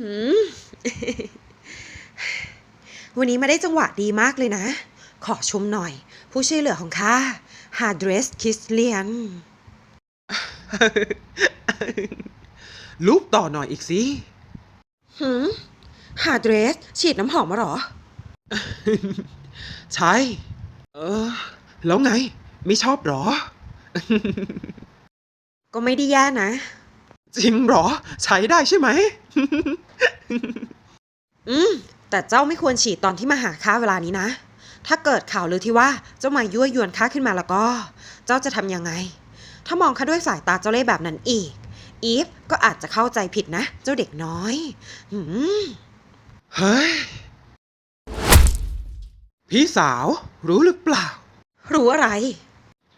อืมวันนี้มาได้จังหวะดีมากเลยนะ ขอชมหน่อย ผู้ช่วยเหลือของข้าฮาร์ดเรสคิสเลียนรูปต่อหน่อยอีกสิหืมฮาร์ดเรส ฉีดน้ำหอมมาเหรอ ใช่ เออ แล้วไง ไม่ชอบหรอ ก็ไม่ได้แย่นะ จริงหรอ ใช้ได้ใช่ไหม อืม แต่เจ้าไม่ควรฉีดตอนที่มาหาข้าเวลานี้นะ ถ้าเกิดข่าวลือที่ว่าเจ้ามายั่วยวนข้าขึ้นมาแล้วก็ เจ้าจะทำยังไง ถ้ามองข้าด้วยสายตาเจ้าเล่ห์แบบนั้นอีก อีฟก็อาจจะเข้าใจผิดนะ เจ้าเด็กน้อยหืมเฮ้ย พี่สาวรู้หรือเปล่า รู้อะไร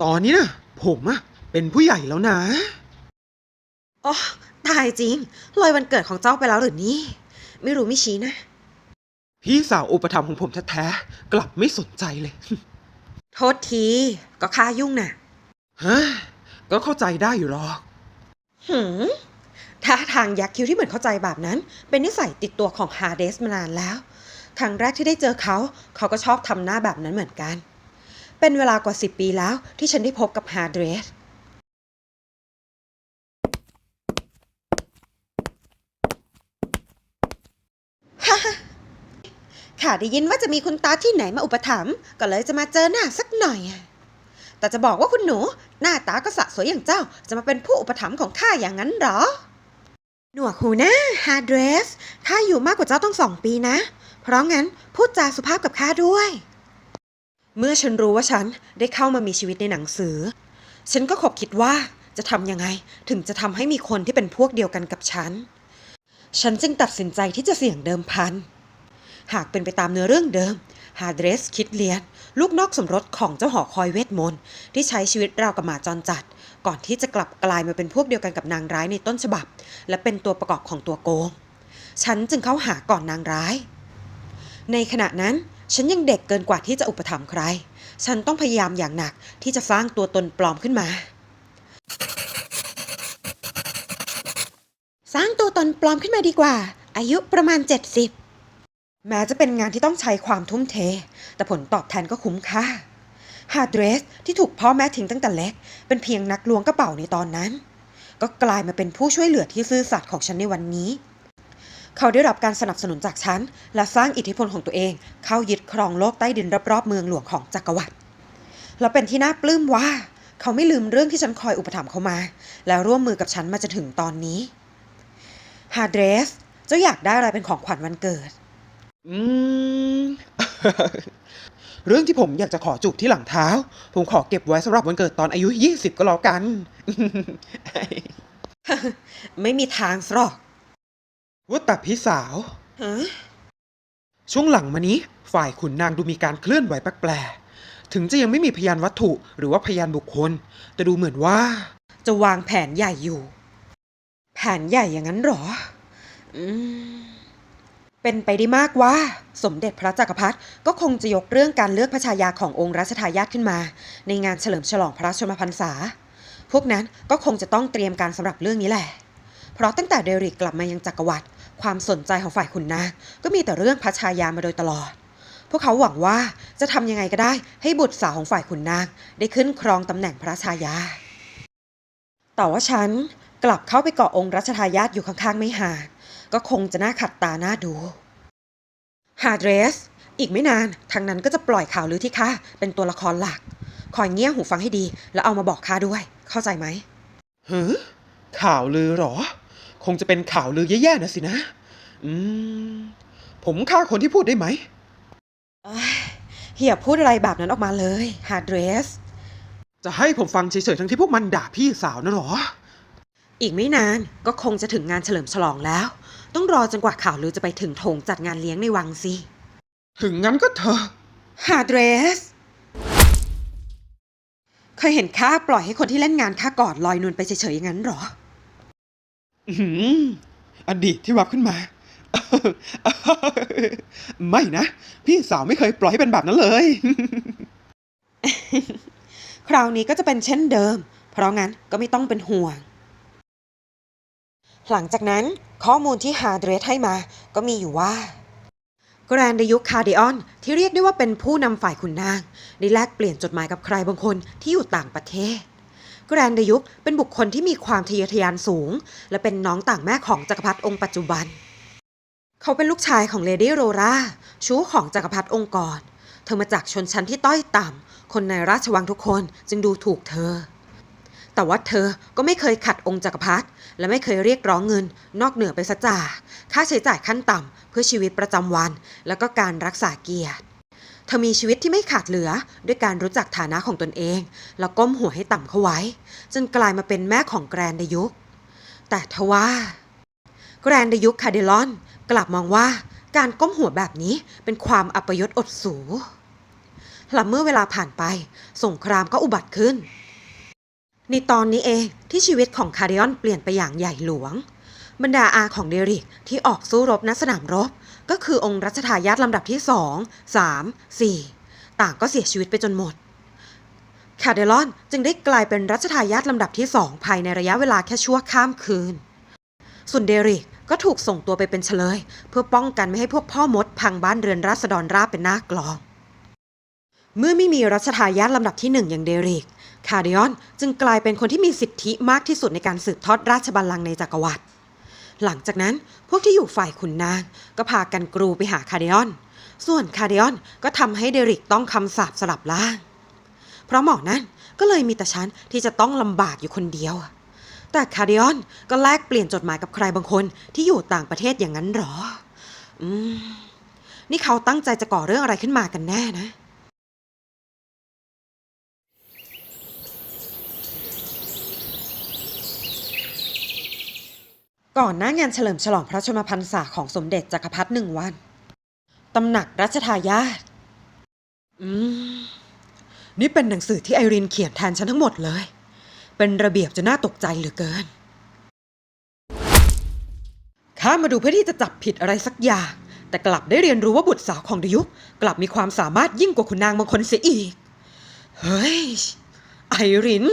ตอนนี้นะผมอะเป็นผู้ใหญ่แล้วนะ อ๋อตายจริงเลยวันเกิดของเจ้าไปแล้วหรือนี่ ไม่รู้ไม่ชี้นะ พี่สาวอุปถัมภ์ของผมแท้ๆ กลับไม่สนใจเลย โทษที ก็ข้ายุ่งน่ะเฮ้ยก็เข้าใจได้อยู่หรอกหืมท่าทางยักษ์คิ้วที่เหมือนเข้าใจแบบนั้น เป็นนิสัยติดตัวของฮาเดสมานานแล้ว ครั้งแรกที่ได้เจอเขา เขาก็ชอบทำหน้าแบบนั้นเหมือนกัน เป็นเวลากว่าสิบปีแล้วที่ฉันได้พบกับฮาเดส ฮ่าฮ่า ข้าได้ยินว่าจะมีคุณตาที่ไหนมาอุปถัมภ์ก็เลยจะมาเจอหน้าสักหน่อย แต่จะบอกว่าคุณหนู หน้าตาก็สะสวยอย่างเจ้าจะมาเป็นผู้อุปถัมภ์ของข้าอย่างนั้นหรอ หนวกหูนะฮาร์ดเรสข้าอยู่มากกว่าเจ้าต้องสองปีนะ เพราะงั้นพูดจาสุภาพกับข้าด้วย เมื่อฉันรู้ว่าฉันได้เข้ามามีชีวิตในหนังสือ ฉันก็ขบคิดว่าจะทำยังไงถึงจะทำให้มีคนที่เป็นพวกเดียวกันกับฉัน ฉันจึงตัดสินใจที่จะเสี่ยงเดิมพัน หากเป็นไปตามเนื้อเรื่องเดิม ฮาร์ดรสคิดเลียน ลูกนอกสมรสของเจ้าหอคอยเวทมนต์ที่ใช้ชีวิตราวกับหมาจรจัด ก่อนที่จะกลับกลายมาเป็นพวกเดียวกันกับนางร้ายในต้นฉบับ และเป็นตัวประกอบของตัวโกง ฉันจึงเข้าหาก่อนนางร้าย ในขณะนั้นฉันยังเด็กเกินกว่าที่จะอุปถัมภ์ใคร ฉันต้องพยายามอย่างหนักที่จะสร้างตัวตนปลอมขึ้นมา สร้างตัวตนปลอมขึ้นมาดีกว่า อายุประมาณ 70 แม้จะเป็นงานที่ต้องใช้ความทุ่มเท แต่ผลตอบแทนก็คุ้มค่าฮาร์ดเรสที่ถูกพ่อแม่ทิ้งตั้งแต่เล็ก เป็นเพียงนักล้วงกระเป๋าในตอนนั้น ก็กลายมาเป็นผู้ช่วยเหลือที่ซื่อสัตย์ของฉันในวันนี้ เขาได้รับการสนับสนุนจากฉัน และสร้างอิทธิพลของตัวเอง เข้ายึดครองโลกใต้ดินรอบๆเมืองหลวงของจักรวรรดิและเป็นที่น่าปลื้มว่า เขาไม่ลืมเรื่องที่ฉันคอยอุปถัมภ์เขามา และร่วมมือกับฉันมาจนถึงตอนนี้ฮาร์ดเรสเจ้าอยากได้อะไรเป็นของขวัญวันเกิด อืม เรื่องที่ผมอยากจะขอจูบที่หลังเท้า ผมขอเก็บไว้สำหรับวันเกิดตอนอายุ20ก็แล้วกัน ไม่มีทางหรอกว่าแต่พี่สาว ฮะ ช่วงหลังมานี้ ฝ่ายขุนนางดูมีการเคลื่อนไหวแปลกๆ ถึงจะยังไม่มีพยานวัตถุหรือว่าพยานบุคคล แต่ดูเหมือนว่า จะวางแผนใหญ่อยู่ แผนใหญ่อย่างนั้นเหรอ อืม เป็นไปได้มากว่า สมเด็จพระจักรพรรดิก็คงจะยกเรื่องการเลือกพระชายาขององค์รัชทายาทขึ้นมา ในงานเฉลิมฉลองพระชนมพรรษา พวกนั้นก็คงจะต้องเตรียมการสำหรับเรื่องนี้แหละ เพราะตั้งแต่เดริกกลับมายังจักรวรรดิความสนใจของฝ่ายขุนนางก็มีแต่เรื่องพระชายามาโดยตลอด พวกเขาหวังว่าจะทำยังไงก็ได้ให้บุตรสาวของฝ่ายขุนนาง ได้ขึ้นครองตำแหน่งพระชายา แต่ว่าฉันกลับเข้าไปเกาะองค์รัชทายาทอยู่ข้างๆไม่ห่าง ก็คงจะน่าขัดตาหน้าดูฮาร์ดเรส อีกไม่นาน ทางนั้นก็จะปล่อยข่าวลือที่ข้าเป็นตัวละครหลัก คอยเงี่ยหูฟังให้ดี แล้วเอามาบอกข้าด้วย เข้าใจไหมเฮ้ข่าวลือเหรอ คงจะเป็นข่าวลือแย่ๆนะสินะ อืม ผมฆ่าคนที่พูดได้ไหมเอ้ยอย่าพูดอะไรแบบนั้นออกมาเลยฮาร์ดเรส จะให้ผมฟังเฉยๆทั้งที่พวกมันด่าพี่สาวนะเหรอ อีกไม่นานก็คงจะถึงงานเฉลิมฉลองแล้ว ต้องรอจนกว่าข่าวลือจะไปถึงโถงจัดงานเลี้ยงในวังสิ ถึงงั้นก็เถอะฮาร์ดเรส เคยเห็นข้าปล่อยให้คนที่เล่นงานข้ากอดลอยนวลไปเฉยๆอย่างนั้นเหรอ อื้อหืออดีตที่วับขึ้นมา ไม่นะ พี่สาวไม่เคยปล่อยให้เป็นแบบนั้นเลย คราวนี้ก็จะเป็นเช่นเดิม เพราะงั้นก็ไม่ต้องเป็นห่วง หลังจากนั้นข้อมูลที่ฮาเดรสให้มา ก็มีอยู่ว่าแกรนดยุคคาเดออน ที่เรียกได้ว่าเป็นผู้นำฝ่ายขุนนางได้แลกเปลี่ยนจดหมายกับใครบางคนที่อยู่ต่างประเทศ แกรนดยุคเป็นบุคคลที่มีความทะเยอทะยานสูง และเป็นน้องต่างแม่ของจักรพรรดิองค์ปัจจุบัน เขาเป็นลูกชายของเลดี้โรราชู้ของจักรพรรดิองค์กรเธอมาจากชนชั้นที่ต้อยต่ำคนในราชวังทุกคนจึงดูถูกเธอ แต่ว่าเธอก็ไม่เคยขัดองค์จักรพรรดิ และไม่เคยเรียกร้องเงิน นอกเหนือไปซะจ่าค่าใช้จ่ายขั้นต่ำเพื่อชีวิตประจำวัน แล้วก็การรักษาเกียรติเธอมีชีวิตที่ไม่ขาดเหลือด้วยการรู้จักฐานะของตนเอง แล้วก้มหัวให้ต่ำเข้าไว้ จนกลายมาเป็นแม่ของแกรนดยุค แต่ทว่าแกรนดยุคคาเดลอน กลับมองว่าการก้มหัวแบบนี้เป็นความอัปยศอดสูหลังเมื่อเวลาผ่านไป สงครามก็อุบัติขึ้น ในตอนนี้เองที่ชีวิตของคาเดออนเปลี่ยนไปอย่างใหญ่หลวง บรรดาอาของเดริกที่ออกสู้รบณสนามรบ ก็คือองค์รัชทายาทลำดับที่สองสามสี่ต่างก็เสียชีวิตไปจนหมด คาเดลอนจึงได้กลายเป็นรัชทายาทลำดับที่สองภายในระยะเวลาแค่ชั่วข้ามคืน ส่วนเดริกก็ถูกส่งตัวไปเป็นเฉลย เพื่อป้องกันไม่ให้พวกพ่อมดพังบ้านเรือนราษฎรราบเป็นหน้ากลอง เมื่อไม่มีรัชทายาทลำดับที่หนึ่งอย่างเดริก คาเดออนจึงกลายเป็นคนที่มีสิทธิมากที่สุดในการสืบทอดราชบัลลังก์ในจักรวรรดิหลังจากนั้นพวกที่อยู่ฝ่ายขุนนางก็พากันกรูไปหาคาเดออน ส่วนคาเดออนก็ทำให้เดริกต้องคำสาปสลับล่าง เพราะหมอนั้นก็เลยมีแต่ฉันที่จะต้องลำบากอยู่คนเดียว แต่คาเดออนก็แลกเปลี่ยนจดหมายกับใครบางคนที่อยู่ต่างประเทศอย่างนั้นหรอ อืม นี่เขาตั้งใจจะก่อเรื่องอะไรขึ้นมากันแน่นะ ก่อนหน้างานเฉลิมฉลองพระชนมพรรษาของสมเด็จจักรพรรดิหนึ่งวัน ตำหนักรัชทายาทอืม นี่เป็นหนังสือที่ไอรินเขียนแทนฉันทั้งหมดเลย เป็นระเบียบจนน่าตกใจเหลือเกิน ข้ามาดูเพื่อที่จะจับผิดอะไรสักอย่าง แต่กลับได้เรียนรู้ว่าบุตรสาวของดยุคกลับมีความสามารถยิ่งกว่าคุณนางบางคนเสียอีก เฮ้ย ไอริน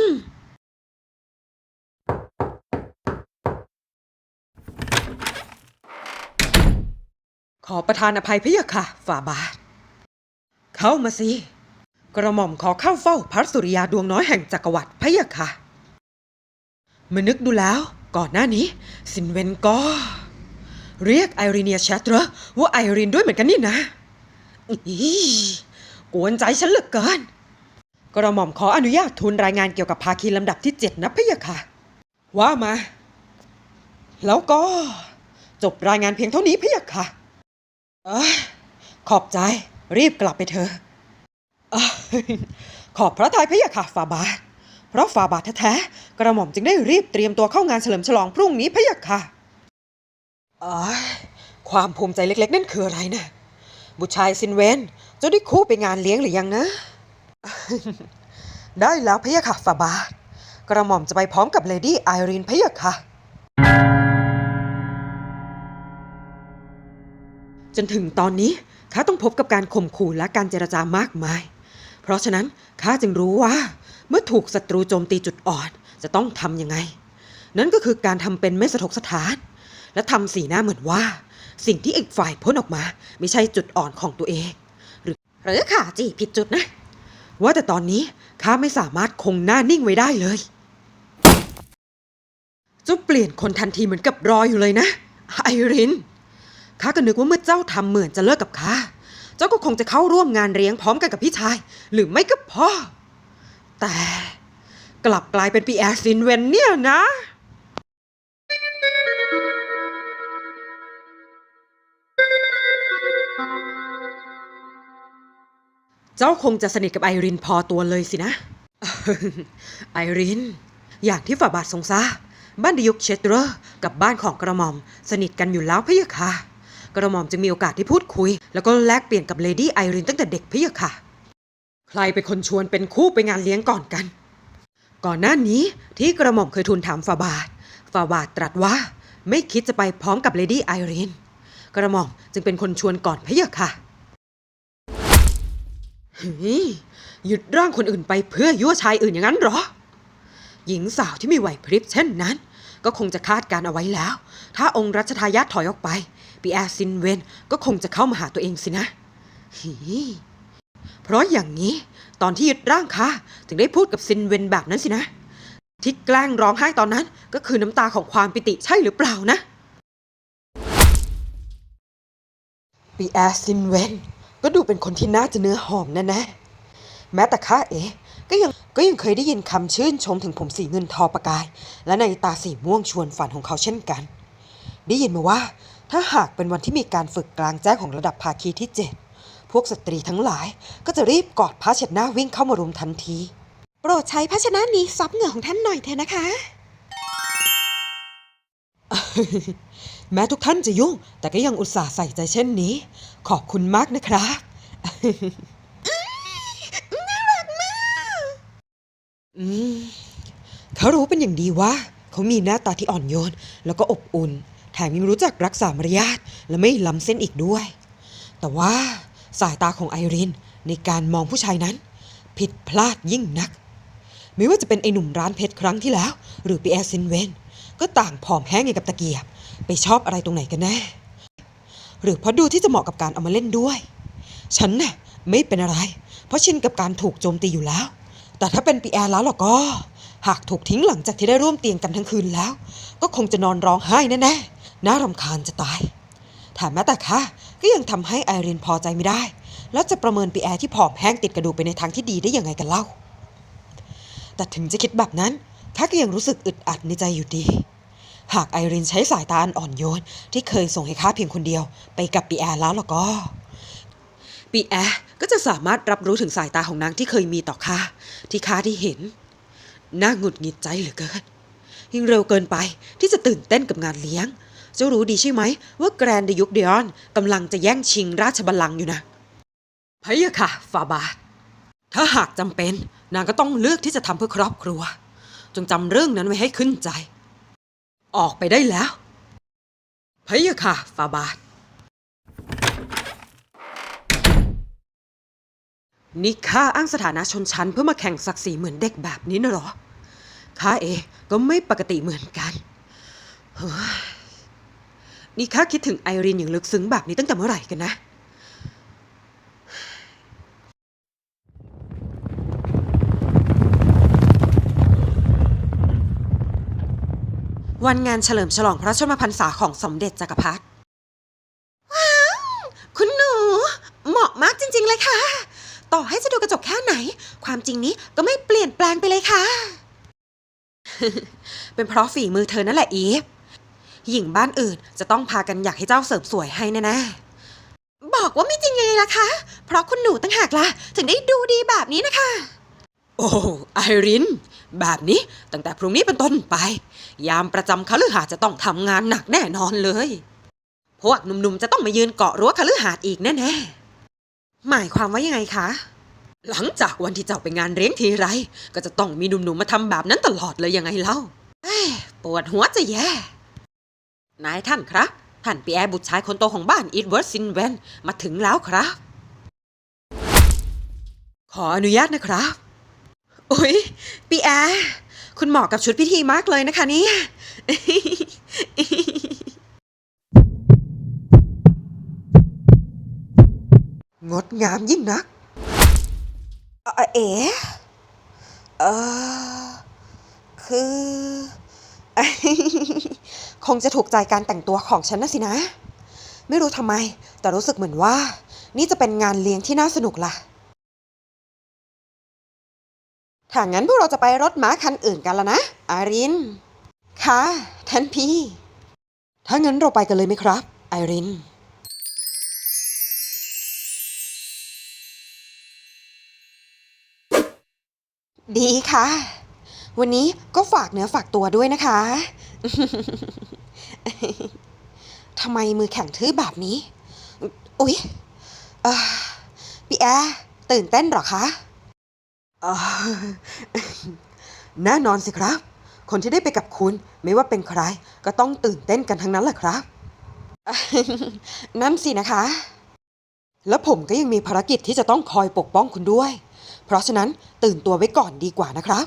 ขอประทานอภัยพะยะค่ะ ฝ่าบาท เข้ามาสิ กระหม่อมขอเข้าเฝ้าพระสุริยาดวงน้อยแห่งจักรวรรดิพะยะค่ะมานึกดูแล้ว ก่อนหน้านี้ สินเวนก็ เรียกไอรีเนียแชตเตอร์ว่าไอรินด้วยเหมือนกันนี่นะอีกวนใจฉันเหลือเกิน กระหม่อมขออนุญาตทูลรายงานเกี่ยวกับภาคีลำดับที่เจ็ดนะพะยะค่ะ ว่ามา แล้วก็ จบรายงานเพียงเท่านี้พะยะค่ะ เอ้ยขอบใจ รีบกลับไปเถอะเอ้ยขอบพระทัยพะยะค่ะฝ่าบาท เพราะฝ่าบาทแท้ๆกระหม่อมจึงได้รีบเตรียมตัวเข้างานเฉลิมฉลองพรุ่งนี้พะยะค่ะเอ้ยความภูมิใจเล็กๆ นั่นคืออะไรนะบุตรชายซินเวนเจ้าได้คู่ไปงานเลี้ยงหรือยังนะ ได้แล้วพะยะค่ะฝ่าบาท กระหม่อมจะไปพร้อมกับเลดี้ไอรีนพะยะค่ะ จนถึงตอนนี้ข้าต้องพบกับการข่มขู่และการเจรจามากมาย เพราะฉะนั้นข้าจึงรู้ว่า เมื่อถูกศัตรูโจมตีจุดอ่อนจะต้องทำยังไง นั่นก็คือการทำเป็นไม่สะทกสถาน และทำสีหน้าเหมือนว่า สิ่งที่อีกฝ่ายพ้นออกมา ไม่ใช่จุดอ่อนของตัวเอง หรือหรือข้าจีผิดจุดนะ ว่าแต่ตอนนี้ข้าไม่สามารถคงหน้านิ่งไว้ได้เลยเจ้าเปลี่ยนคนทันทีเหมือนกับรออยู่เลยนะไอริน ข้าก็นึกว่าเมื่อเจ้าทำเหมือนจะเลิกกับข้า เจ้าก็คงจะเข้าร่วมงานเลี้ยงพร้อมกันกับพี่ชาย หรือไม่ก็พ่อ แต่กลับกลายเป็นปีแอร์ซินเวนเนี่ยนะเจ้าคงจะสนิทกับไอรินพอตัวเลยสินะ ไอริน อย่างที่ฝ่าบาททรงทราบบ้านดิยุกเชตเตอร์กับบ้านของกระหม่อม สนิทกันอยู่แล้วพะยะค่ะ กระหม่อมจึงมีโอกาสที่พูดคุย แล้วก็แลกเปลี่ยนกับเลดี้ไอรินตั้งแต่เด็กพะยค่ะ ใครเป็นคนชวนเป็นคู่ไปงานเลี้ยงก่อนกัน ก่อนหน้านี้ที่กระหม่อมเคยทูลถามฝ่าบาทฝ่าบาทตรัสว่า ไม่คิดจะไปพร้อมกับเลดี้ไอรินกระหม่อมจึงเป็นคนชวนก่อนพะยค่ะหยุดร่างคนอื่นไปเพื่อยั่วชายอื่นอย่างนั้นหรอ หญิงสาวที่มีไหวพริบเช่นนั้น ก็คงจะคาดการเอาไว้แล้ว ถ้าองค์รัชทายาทถอยออกไป ปีแอร์ซินเวนก็คงจะเข้ามาหาตัวเองสินะหีเพราะอย่างนี้ตอนที่ยึดร่างข้าถึงได้พูดกับซินเวนแบบนั้นสินะที่แกล้งร้องไห้ตอนนั้นก็คือน้ำตาของความปิติใช่หรือเปล่านะปีแอร์ซินเวนก็ดูเป็นคนที่น่าจะเนื้อหอมแน่ๆแม้แต่ข้าเองก็ยังก็ยังเคยได้ยินคำชื่นชมถึงผมสีเงินทอประกาย และในตาสีม่วงชวนฝันของเขาเช่นกัน ได้ยินมาว่า ถ้าหากเป็นวันที่มีการฝึกกลางแจ้งของระดับภาคีที่เจ็ดพวกสตรีทั้งหลายก็จะรีบกอดผ้าเช็ดหน้าวิ่งเข้ามารุมทันที โปรดใช้ภาชนะนี้ซับเหงื่อของท่านหน่อยเถอะนะคะ แม้ทุกท่านจะยุ่ง แต่ก็ยังอุตส่าห์ใส่ใจเช่นนี้ ขอบคุณมากนะครับน่ารักมากอืมเขารู้เป็นอย่างดีว่า เขามีหน้าตาที่อ่อนโยน แล้วก็อบอุ่น แถมยังรู้จักรักษามารยาทและไม่ล้ำเส้นอีกด้วย แต่ว่าสายตาของไอรินในการมองผู้ชายนั้น ผิดพลาดยิ่งนัก ไม่ว่าจะเป็นไอหนุ่มร้านเพชรครั้งที่แล้ว หรือปีแอร์ซินเวนก็ต่างผอมแห้งอย่างกับตะเกียบ ไปชอบอะไรตรงไหนกันแน่หรือเพราะดูที่จะเหมาะกับการเอามาเล่นด้วย ฉันน่ะไม่เป็นอะไร เพราะชินกับการถูกโจมตีอยู่แล้ว แต่ถ้าเป็นปีแอร์แล้วล่ะก็ หากถูกทิ้งหลังจากที่ได้ร่วมเตียงกันทั้งคืนแล้ว ก็คงจะนอนร้องไห้แน่ๆ น่ารำคาญจะตายแถมแม้แต่ข้าก็ยังทำให้ไอรินพอใจไม่ได้ แล้วจะประเมินปีแอร์ที่ผอมแห้งติดกระดูกไปในทางที่ดีได้ยังไงกันเล่า แต่ถึงจะคิดแบบนั้นข้าก็ยังรู้สึกอึดอัดในใจอยู่ดี หากไอรินใช้สายตาอ,อ่อนโยน ที่เคยส่งให้ข้าเพียงคนเดียว ไปกับปีแอร์แล้วล่ะก็ปีแอร์ก็จะสามารถรับรู้ถึงสายตาของนางที่เคยมีต่อข้าที่ข้าได้เห็นน่าหงุดหงิดใจเหลือเกินยิ่งเร็วเกินไปที่จะตื่นเต้นกับงานเลี้ยง เจ้ารู้ดีใช่ไหม ว่าแกรนเดยุคเดียนกำลังจะแย่งชิงราชบัลลังก์อยู่นะพะยะค่ะฟาบาท ถ้าหากจำเป็น นางก็ต้องเลือกที่จะทำเพื่อครอบครัว จงจำเรื่องนั้นไว้ให้ขึ้นใจ ออกไปได้แล้วพะยะค่ะฟาบาท นี่ข้าอ้างสถานะชนชั้นเพื่อมาแข่งศักดิ์ศรีเหมือนเด็กแบบนี้นะหรอข้าเองก็ไม่ปกติเหมือนกันเฮ้ย นี่ข้าคิดถึงไอรินอย่างลึกซึ้งแบบนี้ตั้งแต่เมื่อไหร่กันนะ วันงานเฉลิมฉลองพระชนมพรรษาของสมเด็จจักรพรรดิว้าวคุณหนู เหมาะมากจริง ๆ เลยค่ะ ต่อให้จะดูกระจกแค่ไหน ความจริงนี้ก็ไม่เปลี่ยนแปลงไปเลยค่ะ เป็นเพราะฝีมือเธอนั่นแหละอีฟ หญิงบ้านอื่นจะต้องพากันอยากให้เจ้าเสริมสวยให้แน่ๆ บอกว่าไม่จริงยังไงล่ะคะ เพราะคุณหนูตั้งหากล่ะ ถึงได้ดูดีแบบนี้นะคะ โอ้ไอริน แบบนี้ตั้งแต่พรุ่งนี้เป็นต้นไป ยามประจำคฤหาสน์จะต้องทำงานหนักแน่นอนเลย พวกหนุ่มๆจะต้องมายืนเกาะรั้วคฤหาสน์อีกแน่ๆ หมายความว่ายังไงคะหลังจากวันที่เจ้าไปงานเลี้ยงทีไร ก็จะต้องมีหนุ่มๆมาทำแบบนั้นตลอดเลยยังไงเล่าเอ้ยปวดหัวจะแย่ นายท่านครับ ท่านปีแอร์บุตรชายคนโตของบ้านอีดเวิร์ดซินเวน มาถึงแล้วครับ ขออนุญาตนะครับ อุ๊ยปีแอร์คุณเหมาะกับชุดพิธีมากเลยนะคะนี่งดงามยิ่งนัก เอ่อเอ๋เออคือ คงจะถูกใจการแต่งตัวของฉันนะสินะ ไม่รู้ทำไม แต่รู้สึกเหมือนว่า นี่จะเป็นงานเลี้ยงที่น่าสนุกล่ะถ้างั้นพวกเราจะไปรถม้าคันอื่นกันแล้วนะ อาริน ค่ะ ท่านพี่ ถ้างั้นเราไปกันเลยไหมครับ ไอริน ดีค่ะ วันนี้ก็ฝากเนื้อฝากตัวด้วยนะคะ ทำไมมือแข็งทื่อแบบนี้ อุ๊ยอพี่แอร์ตื่นเต้นหรอคะแน่นอนสิครับ คนที่ได้ไปกับคุณไม่ว่าเป็นใคร ก็ต้องตื่นเต้นกันทั้งนั้นแหละครับ นั่นสินะคะ แล้วผมก็ยังมีภารกิจที่จะต้องคอยปกป้องคุณด้วย เพราะฉะนั้นตื่นตัวไว้ก่อนดีกว่านะครับ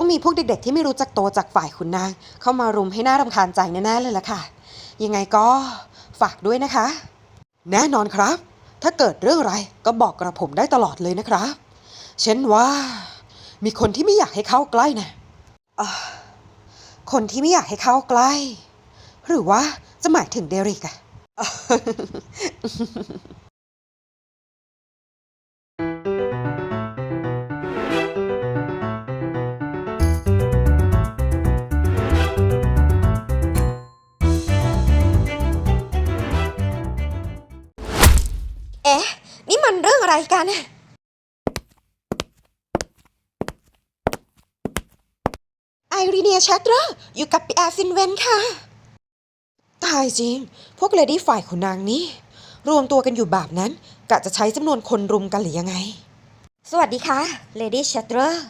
ต้องมีพวกเด็กๆ ที่ไม่รู้จักโตจากฝ่ายคุณนางเข้ามารุมให้หน่ารำคาญใจแน่ๆเลยล่ะค่ะ ยังไงก็ฝากด้วยนะคะ แน่นอนครับ ถ้าเกิดเรื่องอะไรก็บอกกระผมได้ตลอดเลยนะครับ เช่นว่า มีคนที่ไม่อยากให้เข้าใกล้นะอ่าคนที่ไม่อยากให้เข้าใกล้ หรือว่าจะหมายถึงเดริกอะ เอ๊ะ นี่มันเรื่องอะไรกันน่ะไอรีเนียชัตเตอร์อยู่กับปีแอฟินเวนค่ะ ตายจริง พวกเลดี้ฝ่ายขุนนางนี่ รวมตัวกันอยู่แบบนั้น กะจะใช้จำนวนคนรุมกันหรือยังไง สวัสดีค่ะเลดี้ชัตเตอร์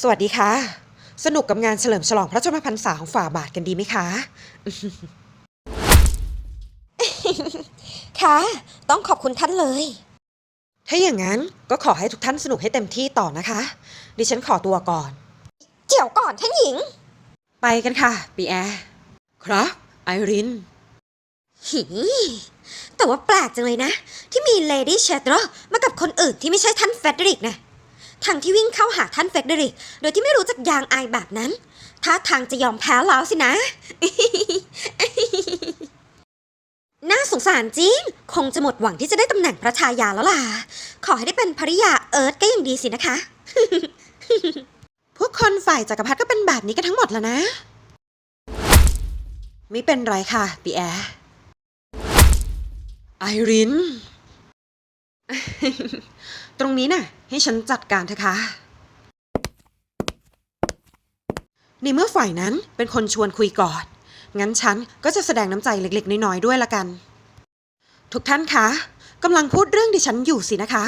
สวัสดีค่ะ สนุกกับงานเฉลิมฉลองพระชนมพรรษาของฝ่าบาทกันดีไหมคะ ค่ะ ต้องขอบคุณท่านเลย ถ้าอย่างนั้นก็ขอให้ทุกท่านสนุกให้เต็มที่ต่อนะคะ ดิฉันขอตัวก่อนเดี๋ยวก่อนท่านหญิง ไปกันค่ะ ปีแอร์ครับไอรินหีแต่ว่าแปลกจังเลยนะ ที่มีเลดี้เชตรมากับคนอื่นที่ไม่ใช่ท่านเฟเดริกนะทางที่วิ่งเข้าหาท่านเฟเดริก โดยที่ไม่รู้จักยางอายแบบนั้นท่าทางจะยอมแพ้แล้วสินะ น่าสงสารจริง คงจะหมดหวังที่จะได้ตำแหน่งพระชายาแล้วล่ะ ขอให้ได้เป็นภริยาเอิร์ธก็ยังดีสินะคะ พวกคนฝ่ายจักรพรรดิก็เป็นแบบนี้กันทั้งหมดแล้วนะ ไม่เป็นไรค่ะปีแอร์ไอริน ตรงนี้น่ะ ให้ฉันจัดการเถอะค่ะในเมื่อฝ่ายนั้นเป็นคนชวนคุยก่อน งั้นฉันก็จะแสดงน้ำใจเล็กๆ น้อยๆ ด้วยละกัน ทุกท่านคะกำลังพูดเรื่องดิฉันอยู่สินะคะ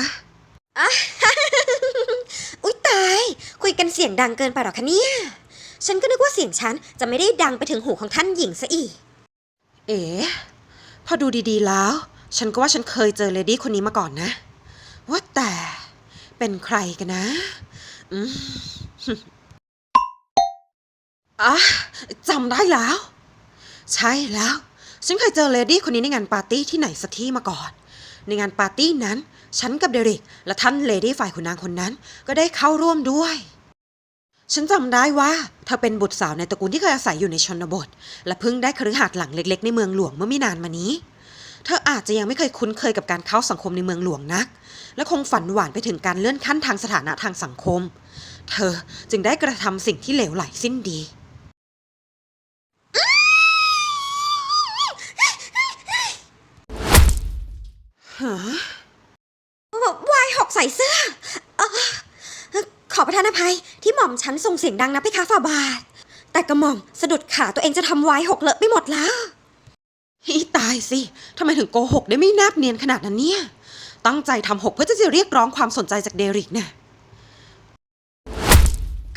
อุ๊ยตาย คุยกันเสียงดังเกินไปหรอคะเนี่ย ฉันก็นึกว่าเสียงฉันจะไม่ได้ดังไปถึงหูของท่านหญิงซะอีก เอ๋พอดูดีๆแล้ว ฉันก็ว่าฉันเคยเจอเลดี้คนนี้มาก่อนนะ ว่าแต่เป็นใครกันนะอืมอะจำได้แล้ว ใช่แล้ว ฉันเคยเจอเลดี้คนนี้ในงานปาร์ตี้ที่ไหนสักที่มาก่อน ในงานปาร์ตี้นั้น ฉันกับเดริก และท่านเลดี้ฝ่ายขุนนางคนนั้นก็ได้เข้าร่วมด้วย ฉันจำได้ว่าเธอเป็นบุตรสาวในตระกูลที่เคยอาศัยอยู่ในชนบท และเพิ่งได้คฤหาสน์หลังเล็ก ๆ ในเมืองหลวงเมื่อไม่นานมานี้เธออาจจะยังไม่เคยคุ้นเคยกับการเข้าสังคมในเมืองหลวงนัก และคงฝันหวานไปถึงการเลื่อนขั้นทางสถานะทางสังคม เธอจึงได้กระทำสิ่งที่เหลวไหลสิ้นดี ฮะวายหกใส่เสื้อเอ่อขอประทานอภัยที่หม่อมฉันส่งเสียงดังนะพี่คะฝ่าบาท แต่กระหม่อมสะดุดขาตัวเองจะทำวายหกเลอะไปหมดแล้วฮีตายสิทำไมถึงโกหกได้ไม่แนบเนียนขนาดนั้นเนี่ย ตั้งใจทำหกเพื่อจะเรียกร้องความสนใจจากเดริกนี่ย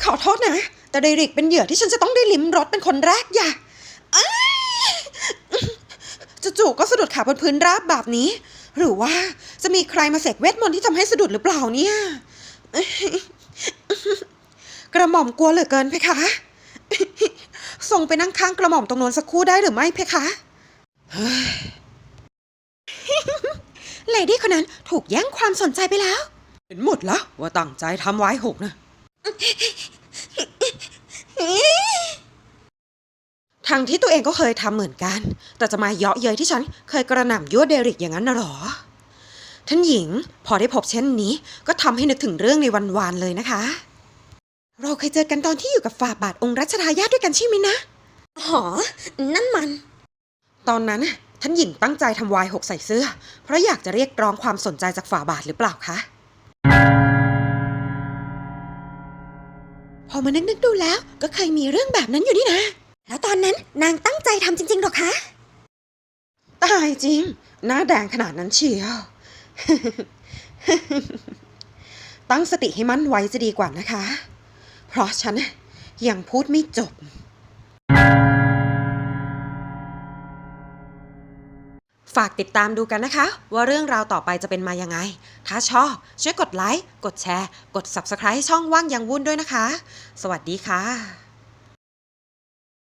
ขอโทษนะ แต่เดริกเป็นเหยื่อที่ฉันจะต้องได้ลิ้มรสเป็นคนแรกอย่าจู่ๆก็สะดุดขาบนพื้นราบแบบนี้ หรือว่าจะมีใครมาเสกเวทมนต์ที่ทำให้สะดุดหรือเปล่าเนี่ย กระหม่อมกลัวเหลือเกินเพคะ ส่งไปนั่งข้างกระหม่อมตรงนวนสักครู่ได้หรือไม่เพคะเลดี้คนนั้นถูกแย่งความสนใจไปแล้ว เห็นหมดแล้วว่าตั้งใจทำไว้หกนะ ทั้งที่ตัวเองก็เคยทำเหมือนกัน แต่จะมาเยาะเย้ยที่ฉันเคยกระหน่ำยั่วเดริกอย่างนั้นน่ะหรอ ท่านหญิงพอได้พบเช่นนี้ ก็ทำให้นึกถึงเรื่องในวันวานเลยนะคะ เราเคยเจอกันตอนที่อยู่กับฝ่าบาทองค์รัชทายาทด้วยกันใช่ไหมนะหอนั่นมัน ตอนนั้นน่ะท่านหญิงตั้งใจทำวายหกใส่เสื้อ เพราะอยากจะเรียกร้องความสนใจจากฝ่าบาทหรือเปล่าคะพอมานึกนึกๆดูแล้วก็เคยมีเรื่องแบบนั้นอยู่นี่นะ แล้วตอนนั้นนางตั้งใจทำจริงๆหรอคะ ตายจริง หน้าแดงขนาดนั้นเชียว ตั้งสติให้มั่นไว้จะดีกว่านะคะ เพราะฉันยังพูดไม่จบ ฝากติดตามดูกันนะคะ ว่าเรื่องราวต่อไปจะเป็นมายังไง ถ้าชอบ ช่วยกดไลค์ กดแชร์ กด Subscribe ให้ช่องว่างยังวุ่นด้วยนะคะ สวัสดีค่ะ